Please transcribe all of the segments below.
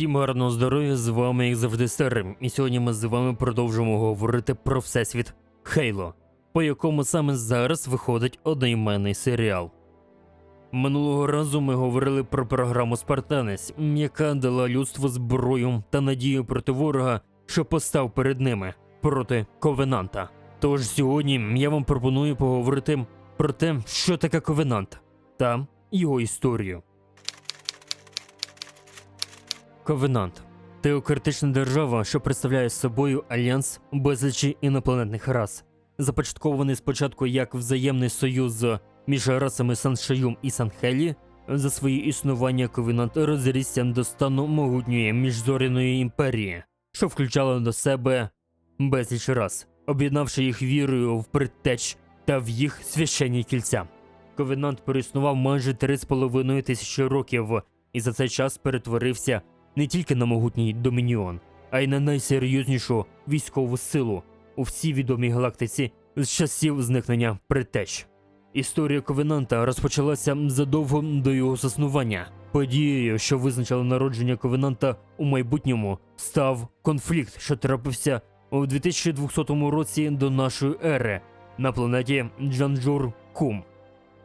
Усім гарного здоров'я, з вами як завжди Серим, і сьогодні ми з вами продовжимо говорити про всесвіт Хейло, по якому саме зараз виходить одноіменний серіал. Минулого разу ми говорили про програму Спартанець, яка дала людству зброю та надію проти ворога, що постав перед ними проти Ковенанта. Тож сьогодні я вам пропоную поговорити про те, що таке Ковенант та його історію. Ковенант теократична держава, що представляє собою альянс безлічі інопланетних рас, започаткований спочатку як взаємний союз між расами Саншаюм і Санхелі. За своє існування Ковенант розрісся до стану могутньої міжзоряної імперії, що включала до себе безліч рас, об'єднавши їх вірою в предтеч та в їх священні кільця. Ковенант переіснував майже 3,5 тисячі років і за цей час перетворився не тільки на могутній домініон, а й на найсерйознішу військову силу у всій відомій галактиці з часів зникнення предтеч. Історія Ковенанта розпочалася задовго до його заснування. Подією, що визначила народження Ковенанта у майбутньому, став конфлікт, що трапився у 2200 році до нашої ери на планеті Джанджур Кум.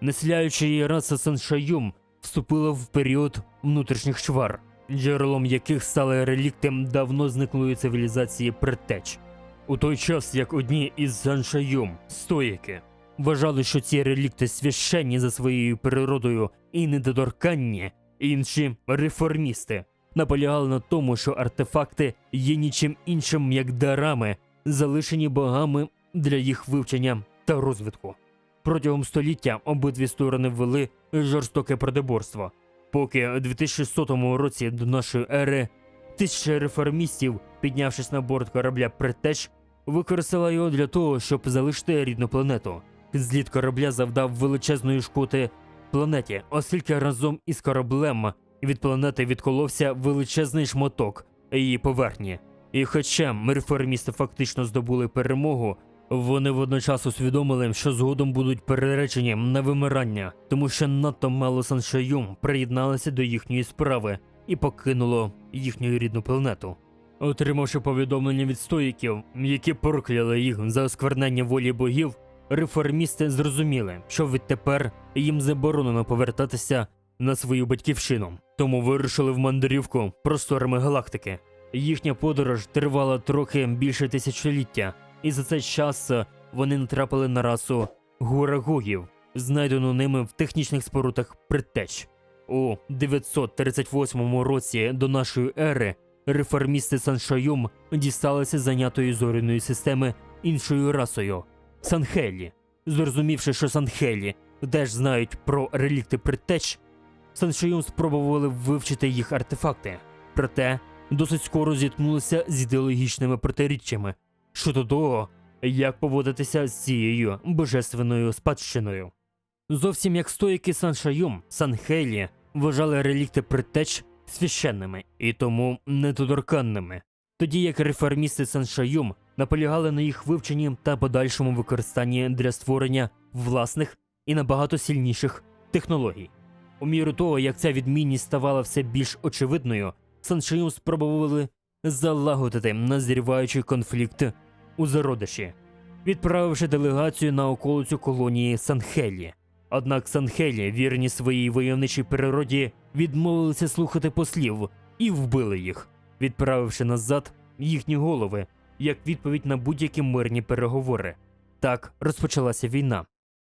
Населяюча її раса Саншаюм вступила в період внутрішніх чвар, джерелом яких стали релікти давно зниклої цивілізації предтеч. У той час, як одні із Саншаюм, стоїки, вважали, що ці релікти священні за своєю природою і недоторканні, інші реформісти наполягали на тому, що артефакти є нічим іншим, як дарами, залишені богами для їх вивчення та розвитку. Протягом століття обидві сторони вели жорстоке продеборство, поки у 2100 році до нашої ери тисяча реформістів, піднявшись на борт корабля Претеч, використала його для того, щоб залишити рідну планету. Зліт корабля завдав величезної шкоди планеті, оскільки разом із кораблем від планети відколовся величезний шматок її поверхні. І хоча реформісти фактично здобули перемогу, вони водночас усвідомили, що згодом будуть переречені на вимирання, тому що надто мало Саншаюм приєдналися до їхньої справи і покинуло їхню рідну планету. Отримавши повідомлення від стоїків, які прокляли їх за осквернення волі богів, реформісти зрозуміли, що відтепер їм заборонено повертатися на свою батьківщину, тому вирушили в мандрівку просторами галактики. Їхня подорож тривала трохи більше тисячоліття, і за цей час вони натрапили на расу гурагогів, знайдену ними в технічних спорудах предтеч. У 938 році до нашої ери реформісти Саншаюм дісталися зайнятої зоряної системи іншою расою Санхелі. Зрозумівши, що Санхелі теж знають про релікти предтеч, Саншаюм спробували вивчити їх артефакти, проте досить скоро зіткнулися з ідеологічними протиріччями щодо того, як поводитися з цією божественною спадщиною. Зовсім як стоїки Саншаюм, Санхелі вважали релікти предтеч священними і тому недоторканними, тоді як реформісти Саншаюм наполягали на їх вивченні та подальшому використанні для створення власних і набагато сильніших технологій. У міру того, як ця відмінність ставала все більш очевидною, Саншаюм спробували залагодити назріваючий конфлікт у зародиші, відправивши делегацію на околицю колонії Санхелі. Однак Санхелі, вірні своїй войовничій природі, відмовилися слухати послів і вбили їх, відправивши назад їхні голови як відповідь на будь-які мирні переговори. Так розпочалася війна.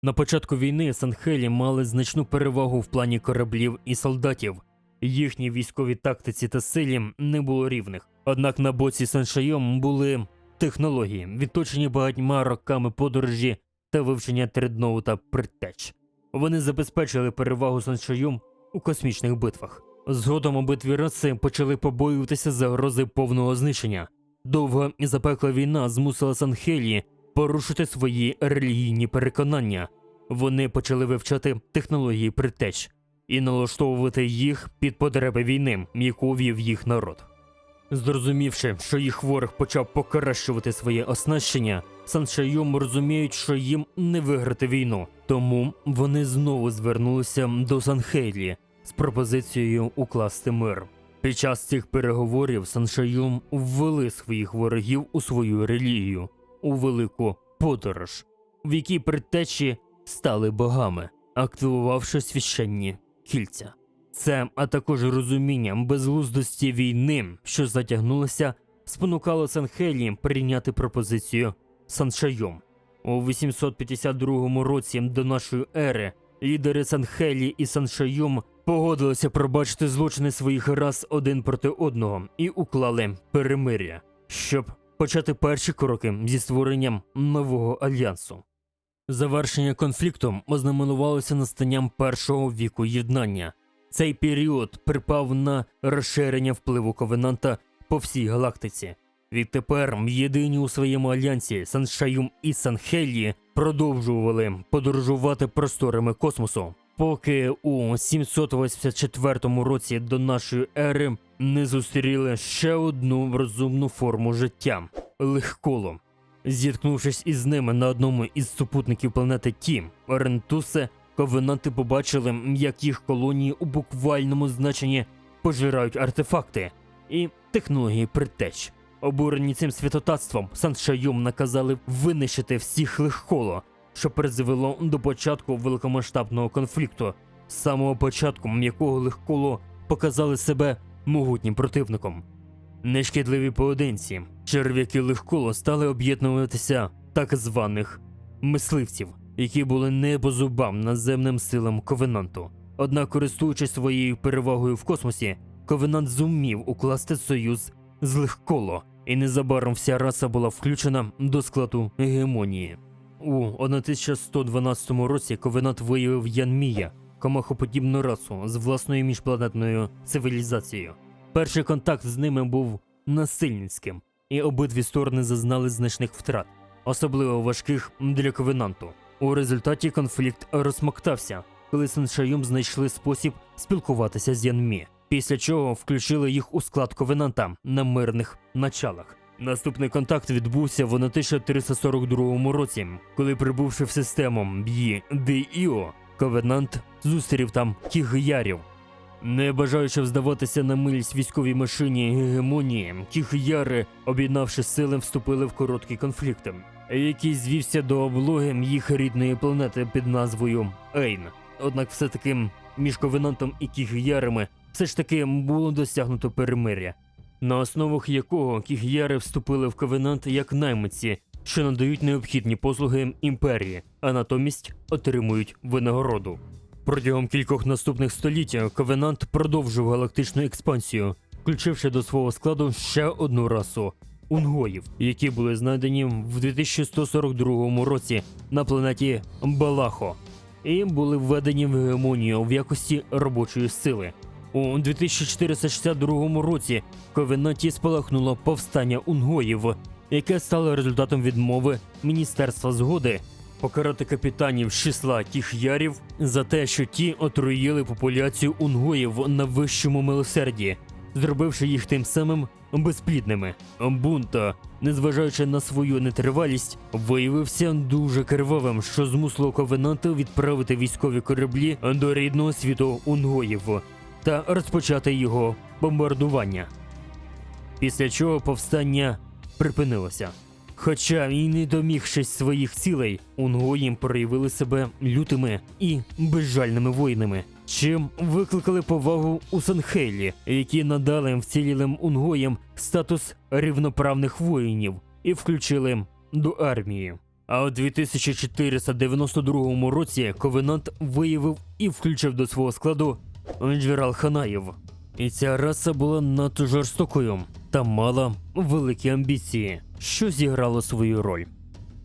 На початку війни Санхелі мали значну перевагу в плані кораблів і солдатів. Їхній військовій тактиці та силі не було рівних. Однак на боці Саншайом були технології, відточені багатьма роками подорожі та вивчення тредноута предтеч. Вони забезпечили перевагу Саншайом у космічних битвах. Згодом обидві раси почали побоюватися загрози повного знищення. Довга і запекла війна змусила Санхелі порушити свої релігійні переконання. Вони почали вивчати технології предтеч і налаштовувати їх під потреби війни, яку вів їх народ. Зрозумівши, що їх ворог почав покращувати своє оснащення, Саншайом розуміють, що їм не виграти війну, тому вони знову звернулися до Санхейлі з пропозицією укласти мир. Під час цих переговорів Саншаюм ввели своїх ворогів у свою релігію, у велику подорож, в якій предтечі стали богами, активувавши священні кільця. Це, а також розумінням безглуздості війни, що затягнулася, спонукало Санхелі прийняти пропозицію Саншайом. У 852 році до нашої ери лідери Санхелі і Саншайом погодилися пробачити злочини своїх рас один проти одного і уклали перемир'я, щоб почати перші кроки зі створенням нового альянсу. Завершення конфлікту ознаменувалося настанням першого віку єднання. Цей період припав на розширення впливу Ковенанта по всій галактиці. Відтепер єдині у своєму альянсі Саншаюм і Санхелі продовжували подорожувати просторами космосу, поки у 784 році до нашої ери не зустріли ще одну розумну форму життя легколо. Зіткнувшись із ними на одному із супутників планети Ті, Орентусе, ковенанти побачили, як їх колонії у буквальному значенні пожирають артефакти і технології предтеч. Обурені цим святотатством, Саншайом наказали винищити всіх легколо, що призвело до початку великомасштабного конфлікту, з самого початку якого легколо показали себе могутнім противником. Нешкідливі поодинці, черв'яки легколо стали об'єднуватися так званих мисливців, які були не по зубам наземним силам Ковенанту. Однак, користуючись своєю перевагою в космосі, Ковенант зумів укласти союз з легколо, і незабаром вся раса була включена до складу гегемонії. У 1112 році Ковенант виявив Янмія, комахоподібну расу з власною міжпланетною цивілізацією. Перший контакт з ними був насильницьким, і обидві сторони зазнали значних втрат, особливо важких для ковенанту. У результаті конфлікт розсмоктався, коли Саншайом знайшли спосіб спілкуватися з Янмі, після чого включили їх у склад ковенанта на мирних началах. Наступний контакт відбувся в 1342 році, коли прибувши в систему Б'ї Іо, Ковенант зустрів там кігіярів, не бажаючи здаватися на милість військовій машині гегемонії, кіхяри, об'єднавши сили, вступили в короткий конфлікт, який звівся до облоги їх рідної планети під назвою Ейн. Однак, все таки між ковенантом і кіхярами все ж таки було досягнуто перемир'я, на основах якого кіхяри вступили в ковенант як наймиці, що надають необхідні послуги імперії, а натомість отримують винагороду. Протягом кількох наступних століть Ковенант продовжив галактичну експансію, включивши до свого складу ще одну расу унгоїв, які були знайдені в 2142 році на планеті Балахо, і були введені в гегемонію в якості робочої сили. У 2462 році в Ковенанті спалахнуло повстання унгоїв, яке стало результатом відмови Міністерства згоди покарати капітанів з числа тих ярів за те, що ті отруїли популяцію унгоїв на вищому милосерді, зробивши їх тим самим безплідними. Бунт, незважаючи на свою нетривалість, виявився дуже кривавим, що змусило ковенанта відправити військові кораблі до рідного світу унгоїв та розпочати його бомбардування. Після чого повстання припинилося. Хоча і не домігшись своїх цілей, унгоїм проявили себе лютими і безжальними воїнами, чим викликали повагу у Санхелі, які надали вцілілим унгоям статус рівноправних воїнів і включили до армії. А у 2492 році Ковенант виявив і включив до свого складу Джерал Ханаїв. І ця раса була надто жорстокою та мала великі амбіції, що зіграло свою роль.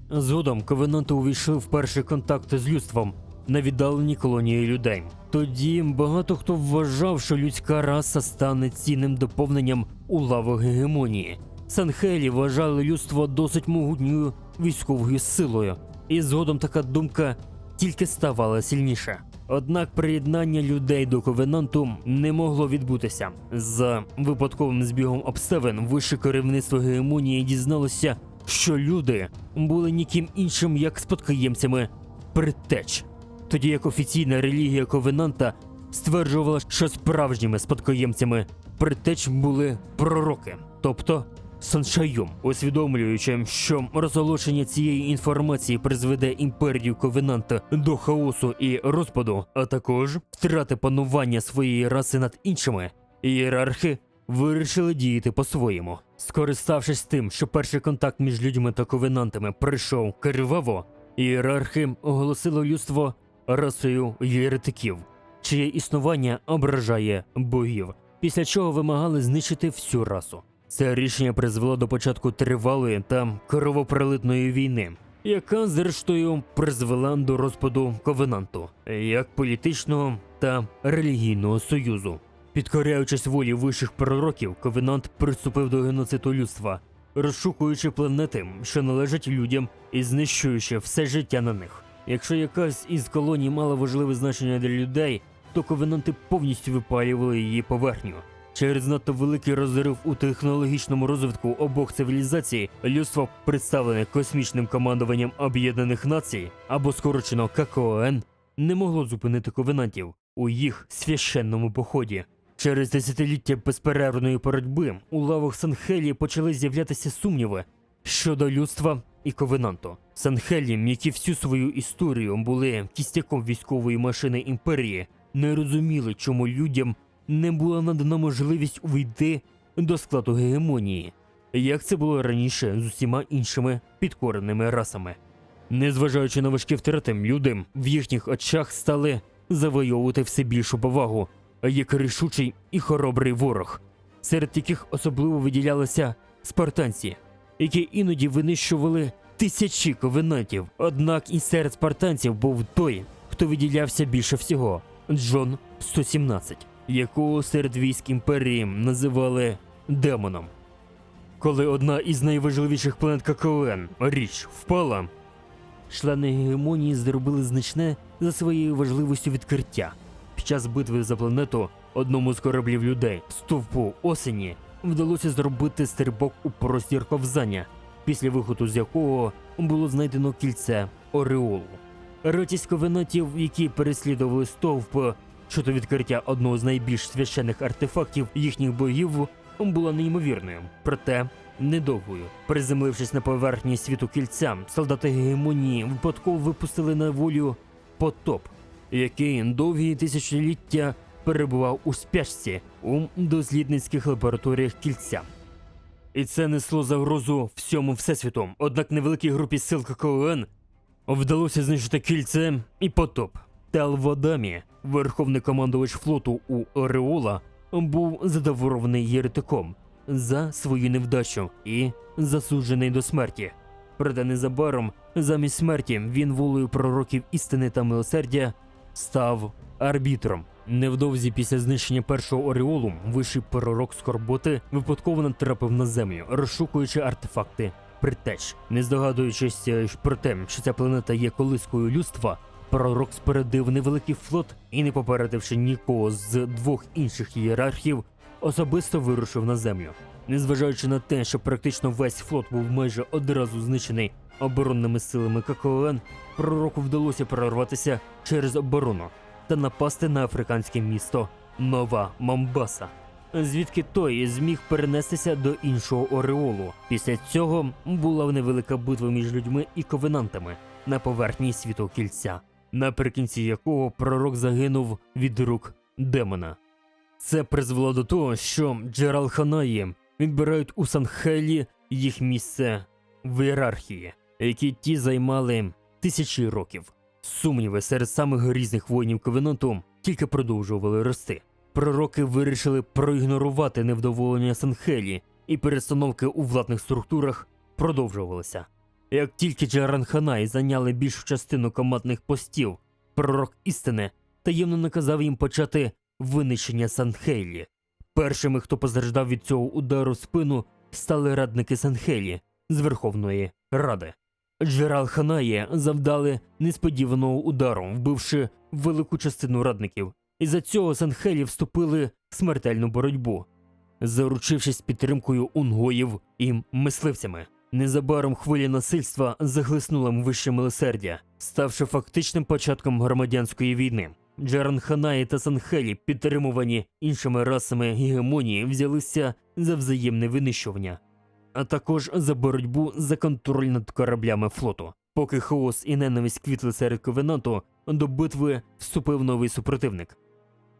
Згодом ковенанти увійшли в перший контакт з людством на віддаленій колонії людей. Тоді багато хто вважав, що людська раса стане цінним доповненням у лавах гегемонії. Санхелі вважали людство досить могутньою військовою силою, і згодом така думка тільки ставала сильніша. Однак приєднання людей до ковенанту не могло відбутися. За випадковим збігом обставин вище керівництво гегемонії дізналося, що люди були ніким іншим як спадкоємцями предтеч, тоді як офіційна релігія ковенанта стверджувала, що справжніми спадкоємцями притеч були пророки, тобто Саншайом, усвідомлюючи, що розголошення цієї інформації призведе імперію Ковенанта до хаосу і розпаду, а також втрати панування своєї раси над іншими, ієрархи вирішили діяти по-своєму. Скориставшись тим, що перший контакт між людьми та ковенантами прийшов криваво, ієрархи оголосили людство расою єретиків, чиє існування ображає богів, після чого вимагали знищити всю расу. Це рішення призвело до початку тривалої та кровопролитної війни, яка зрештою призвела до розпаду ковенанту як політичного та релігійного союзу. Підкоряючись волі вищих пророків, ковенант приступив до геноциду людства, розшукуючи планети, що належать людям, і знищуючи все життя на них. Якщо якась із колоній мала важливе значення для людей, то ковенанти повністю випалювали її поверхню. Через надто великий розрив у технологічному розвитку обох цивілізацій, людство, представлене космічним командуванням Об'єднаних Націй або скорочено ККОН, не могло зупинити ковенантів у їх священному поході. Через десятиліття безперервної боротьби у лавах Санхелі почали з'являтися сумніви щодо людства і ковенанту. Санхелі, які всю свою історію були кістяком військової машини імперії, не розуміли, чому людям не була надана можливість увійти до складу гегемонії, як це було раніше з усіма іншими підкореними расами. Незважаючи на важкі втрати, люди в їхніх очах стали завойовувати все більшу повагу, як рішучий і хоробрий ворог, серед яких особливо виділялися спартанці, які іноді винищували тисячі ковенантів. Однак і серед спартанців був той, хто виділявся більше всього Джон 117, якого серед військ імперії називали демоном. Коли одна із найважливіших планет ККН Річ впала, члени гегемонії зробили значне за своєю важливістю відкриття. Під час битви за планету одному з кораблів людей стовпу осені вдалося зробити стрибок у простір ковзання, після виходу з якого було знайдено кільце Ореолу. Ратість ковенатів, які переслідували стовп щодо відкриття одного з найбільш священних артефактів їхніх богів, була неймовірною, проте недовгою. Приземлившись на поверхні світу кільця, солдати гегемонії випадково випустили на волю потоп, який довгі тисячоліття перебував у спячці у дослідницьких лабораторіях кільця. І це несло загрозу всьому всесвіту. Однак невеликій групі сил ККОН вдалося знищити кільце і потоп. Талвадамі, верховний командувач флоту у Ореола, був задоволений єретиком за свою невдачу і засуджений до смерті. Проте незабаром, замість смерті, він волею пророків істини та милосердя став арбітром. Невдовзі після знищення першого Оріолу вищий пророк Скорботи випадково натрапив на землю, розшукуючи артефакти притеч. Не здогадуючись е, про те, що ця планета є колискою людства, пророк спередив невеликий флот і, не попередивши нікого з двох інших ієрархів, особисто вирушив на землю. Незважаючи на те, що практично весь флот був майже одразу знищений оборонними силами ККОН, пророку вдалося прорватися через оборону та напасти на африканське місто Нова Момбаса, звідки той зміг перенестися до іншого Ореолу. Після цього була невелика битва між людьми і ковенантами на поверхні світу кільця, наприкінці якого пророк загинув від рук демона. Це призвело до того, що Джерал Ханаї відбирають у Санхелі їх місце в ієрархії, які ті займали тисячі років. Сумніви серед самих різних воїнів Ковенанту тільки продовжували рости. Пророки вирішили проігнорувати невдоволення Санхелі, і перестановки у владних структурах продовжувалися. Як тільки Джаран Ханай зайняли більшу частину командних постів, пророк істини таємно наказав їм почати винищення Санхелі. Першими, хто постраждав від цього удару в спину, стали радники Санхелі з Верховної Ради. Джерал Ханає завдали несподіваного удару, вбивши велику частину радників. І за цього Санхелі вступили в смертельну боротьбу, заручившись підтримкою унгоїв і мисливцями. Незабаром хвиля насильства заглиснула вище милосердя, ставши фактичним початком громадянської війни. Джеран Ханаї та Санхелі, підтримувані іншими расами гегемонії, взялися за взаємне винищування, а також за боротьбу за контроль над кораблями флоту. Поки хаос і ненависть квітли серед ковенанту, до битви вступив новий супротивник.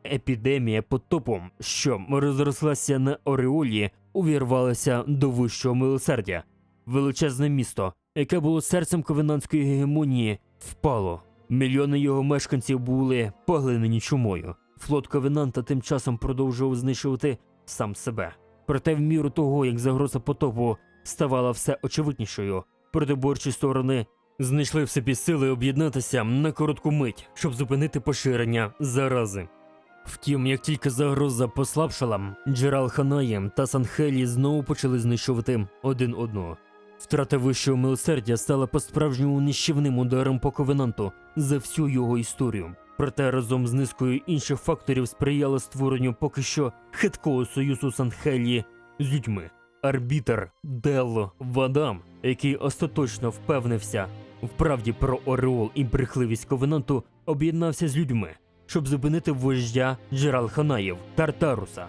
Епідемія потопу, що розрослася на Ореолі, увірвалася до вищого милосердя. Величезне місто, яке було серцем ковенантської гегемонії, впало. Мільйони його мешканців були поглинені чумою. Флот Ковенанта тим часом продовжував знищувати сам себе. Проте, в міру того, як загроза потопу ставала все очевиднішою, протиборчі сторони знайшли в собі сили об'єднатися на коротку мить, щоб зупинити поширення зарази. Втім, як тільки загроза послабшала, Джерал Ханаєм та Санхелі знову почали знищувати один одного. Втрата вищого милосердя стала по-справжньому нищівним ударом по ковенанту за всю його історію. Проте разом з низкою інших факторів сприяло створенню поки що хиткого союзу Санхелі з людьми. Арбітер Дело Вадам, який остаточно впевнився в правді про Ореол і брехливість ковенанту, об'єднався з людьми, щоб зупинити вождя Джерал Ханаєв Тартаруса,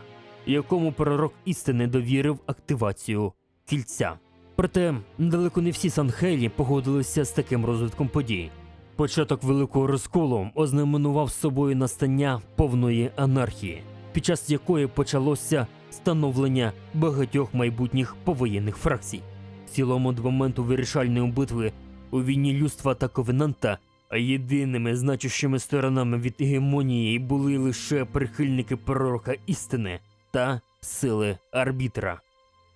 якому пророк істини довірив активацію кільця. Проте далеко не всі Санхелі погодилися з таким розвитком подій. Початок великого розколу ознаменував собою настання повної анархії, під час якої почалося становлення багатьох майбутніх повоєнних фракцій. В цілому до моменту вирішальної битви у війні людства та ковенанта, а єдиними значущими сторонами від гегемонії були лише прихильники пророка істини та сили арбітра.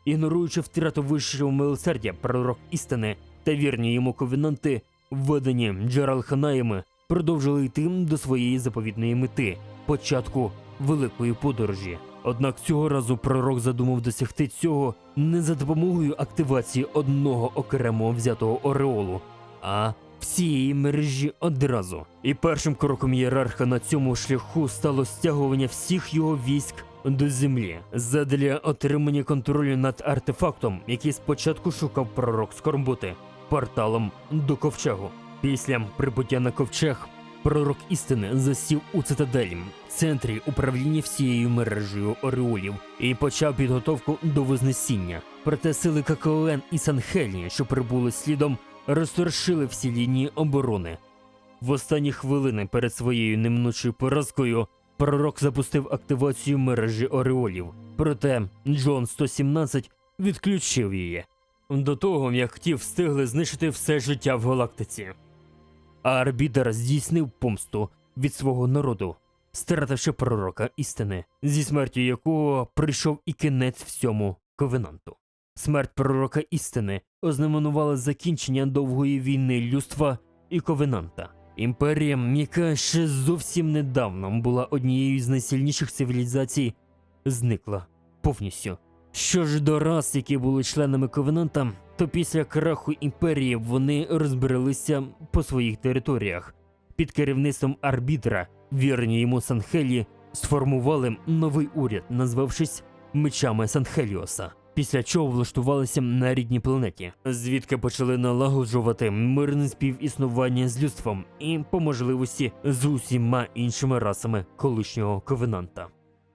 Ігноруючи втрату вищого милосердя, пророк істини та вірні йому ковенанти, введені Джерал Ханаєми, продовжили йти до своєї заповітної мети початку великої подорожі. Однак цього разу пророк задумав досягти цього не за допомогою активації одного окремого взятого ореолу, а всієї мережі одразу. І першим кроком ієрарха на цьому шляху стало стягування всіх його військ до землі задля отримання контролю над артефактом, який спочатку шукав пророк Скорботи порталом до ковчегу. Після прибуття на ковчег пророк істини засів у цитаделі, центрі управління всією мережею ореолів, і почав підготовку до вознесіння. Проте сили Какоен і Санхелі, що прибули слідом, розторшили всі лінії оборони. В останні хвилини перед своєю неминучою поразкою пророк запустив активацію мережі ореолів. Проте Джон 117 відключив її. До того, як ті встигли знищити все життя в галактиці. А арбітер здійснив помсту від свого народу, стративши пророка істини, зі смертю якого прийшов і кінець всьому ковенанту. Смерть пророка істини ознаменувала закінчення довгої війни людства і ковенанта. Імперія, яка ще зовсім недавно була однією з найсильніших цивілізацій, зникла повністю. Що ж до рас, які були членами ковенанта, то після краху імперії вони розбиралися по своїх територіях. Під керівництвом арбітра, вірні йому Санхелі, сформували новий уряд, назвавшись мечами Санхеліоса. Після чого влаштувалися на рідній планеті, звідки почали налагоджувати мирне співіснування з людством і по можливості з усіма іншими расами колишнього ковенанта.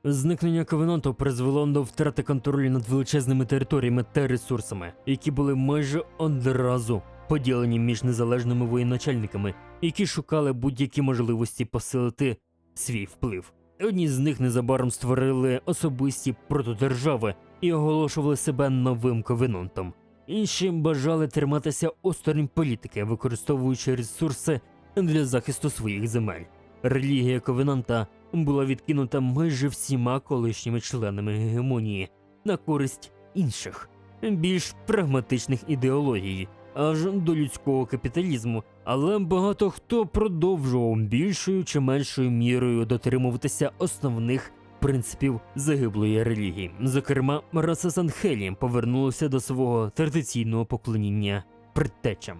Зникнення ковенанту призвело до втрати контролю над величезними територіями та ресурсами, які були майже одразу поділені між незалежними воєначальниками, які шукали будь-які можливості посилити свій вплив. Одні з них незабаром створили особисті протодержави і оголошували себе новим ковенантом. Інші бажали триматися осторонь політики, використовуючи ресурси для захисту своїх земель. Релігія ковенанта була відкинута майже всіма колишніми членами гегемонії на користь інших, більш прагматичних ідеологій, аж до людського капіталізму. Але багато хто продовжував більшою чи меншою мірою дотримуватися основних принципів загиблої релігії. Зокрема, раса Санхелі повернулася до свого традиційного поклоніння предтечам.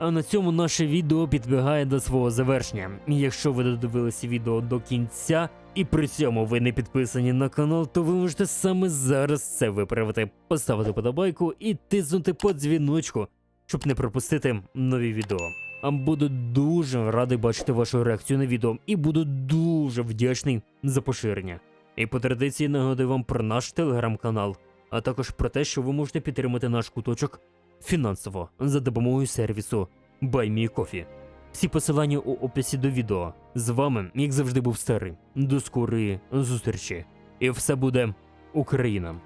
А на цьому наше відео підбігає до свого завершення. Якщо ви додивилися відео до кінця і при цьому ви не підписані на канал, то ви можете саме зараз це виправити, поставити подобайку і тиснути по дзвіночку, щоб не пропустити нові відео. А буду дуже радий бачити вашу реакцію на відео і буду дуже вдячний за поширення. І по традиції нагадую вам про наш телеграм-канал, а також про те, що ви можете підтримати наш куточок фінансово за допомогою сервісу BuyMeCoffee. Всі посилання у описі до відео. З вами, як завжди, був старий. До скорої зустрічі. І все буде Україна.